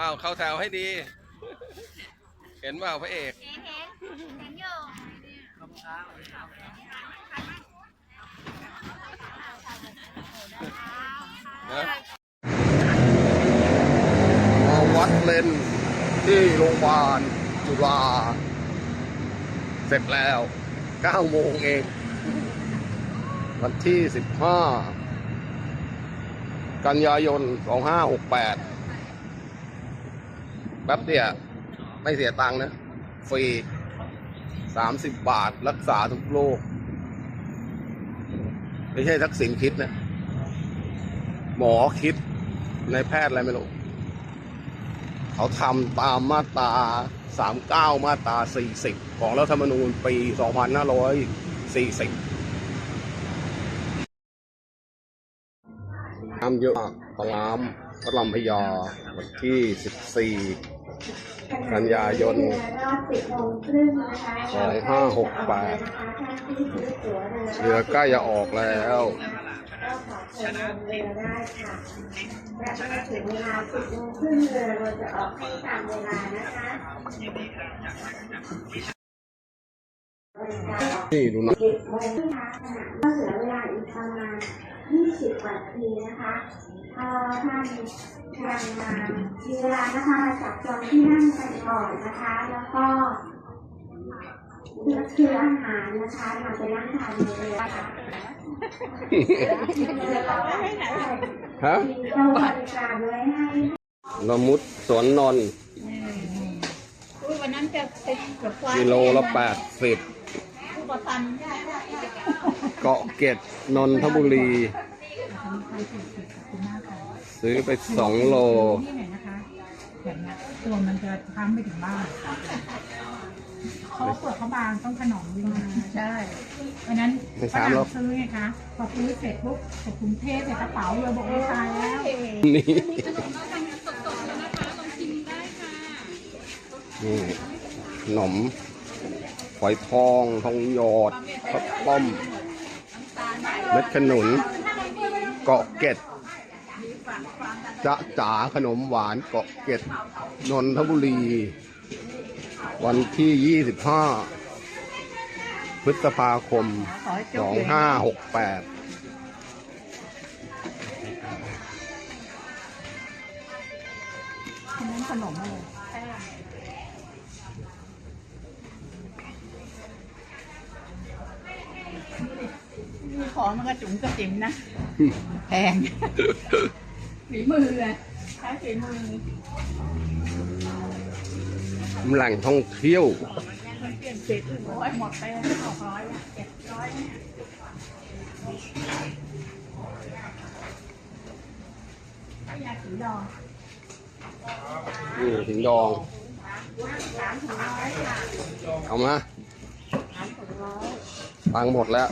อ้าวเข้าแถวให้ดี เห็นเปล่าพระเอกเห็นเห็นเห็นอยู่นะมาวัดเลนที่โรงพยาบาลจุฬาเสร็จแล้ว 9 โมงเอง วันที่ 15 กันยายน 2568แป๊บเดียวไม่เสียตังค์นะ ฟรี30บบาทรักษาทุกโรคไม่ใช่ทักษิณคิดนะ หมอคิดในแพทย์อะไรไม่รู้ เขาทำตามมาตรา39มเก้ามาตรา40ของรัฐธรรมนูญปี2540น้ำเยอะมากตลามพระลำพญาวันที่14 กันยายนรอบสิบโมงครึ่งนะคะสองห้าหกแปดนะคะท่านที่ซื้อตั๋วเรือเรือใกล้จะออกแล้วก็ขอเชิญลงเรือได้ค่ะและเมื่อถึงเวลาสิบโมงครึ่งเรือเราจะออกให้ตามเวลานะคะบริการออกนี่ดูนะสิบโมงครึ่งนะคะขณะก็เหลือเวลาอีกประมาณยี่สิบกว่านาทีนะคะถ้าท่าน ยังมามีเวลานะคะมาจับจองที่นั่งกันก่อนนะคะ แล้วก็คือคืออาหารนะคะเราไปนั่งทานในเรือค่ะฮะเราบริการไว้ให้ละมุดสวนนนท์อุ้ยวันนั้นจะเป็นเกือบควายกิโลละแปดสิบเกาะเกร็ดนนทบุรี ซื้อไปสองโล นี่หน่อยนะคะแบบเนี้ยตัวมันจะค้ำไปถึงบ้านเขาเปลือกเขาบางต้องถนอมด้วยนะใช่เพราะฉะนั้นไม่ฝถามรั่หรอกงซื้อไงคะพอซื้อเสร็จปุ๊บใส่กรุงเทพใส่กระเป๋าเลยบอกว่าตายแล้ว นี่ นี่ขนมฝอยทอง ทองหยอดข้าวต้มเม็ดขนุน เกาะเกร็ด จะจ๋าขนมหวานเกาะเกร็ดนนทบุรี วันที่ 25 พฤษภาคม 2568คนนั้นขนมอะไรมีของมันกระจุ๋งกระจิ๋มนะ แพง ฝีมืออะใช้ฝีมือแหล่งท่องเที่ยว มันเปลี่ยนเศษโอ้ยหมดไปสองร้อยเจ็ดร้อยเนี่ยไม่อยากถือดองนี่ถึงดองเอามาตังค์หมดแล้ว